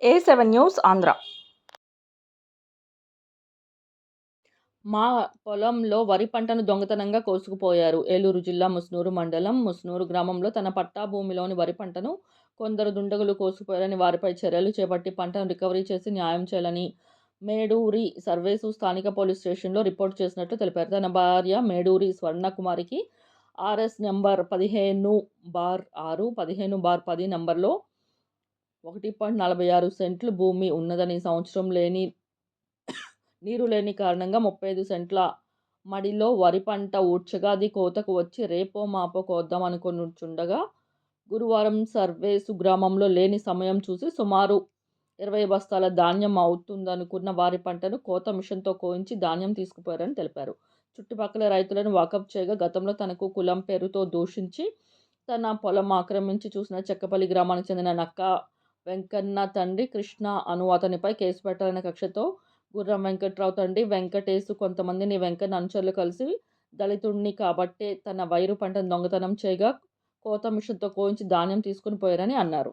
ఏ seven news Andhra? మా పొలంలో వరి పంటను దొంగతనంగా కోసుకుపోయారు. ఏలూరు జిల్లా ముస్నూరు మండలం ముస్నూరు గ్రామంలో తన పట్టా భూమిలోని వరి పంటను కొందరు దుండగులు కోసుకుపోయారని వారిపై చర్యలు చేపట్టి పంటను రికవరీ చేసి న్యాయం చేయాలని మేడూరి సర్వేసు స్థానిక పోలీస్ స్టేషన్లో రిపోర్ట్ చేసినట్లు తెలిపారు. తన భార్య మేడూరి స్వర్ణకుమారికి ఆర్ఎస్ నెంబర్ పదిహేను బార్ ఆరు పదిహేను బార్ పది నెంబర్లో ఒకటి పాయింట్ నలభై ఆరు సెంట్లు భూమి ఉన్నదని సంవత్సరం లేని నీరు లేని కారణంగా ముప్పై ఐదు సెంట్ల మడిలో వరి పంట ఊడ్చగా అది కోతకు వచ్చి రేపో మాపో కోద్దాం అనుకునిచుండగా గురువారం సర్వేసు గ్రామంలో లేని సమయం చూసి సుమారు ఇరవై బస్తాల ధాన్యం అవుతుందనుకున్న వారి పంటను కోత మిషన్తో కోయించి ధాన్యం తీసుకుపోయారని తెలిపారు. చుట్టుపక్కల రైతులను వాకప్ చేయగా గతంలో తనకు కులం పేరుతో దూషించి తన పొలం ఆక్రమించి చూసిన చెక్కపల్లి గ్రామానికి చెందిన నక్క వెంకన్న తండ్రి కృష్ణ అను అతనిపై కేసు పెట్టాలనే కక్షతో గుర్రం వెంకట్రావు తండ్రి వెంకటేశు కొంతమందిని వెంకన్న అనుచరులు కలిసి దళితుడిని కాబట్టే తన వైరు పంటను దొంగతనం చేయగా కోత మిషన్తో కోయించి ధాన్యం తీసుకుని పోయారని అన్నారు.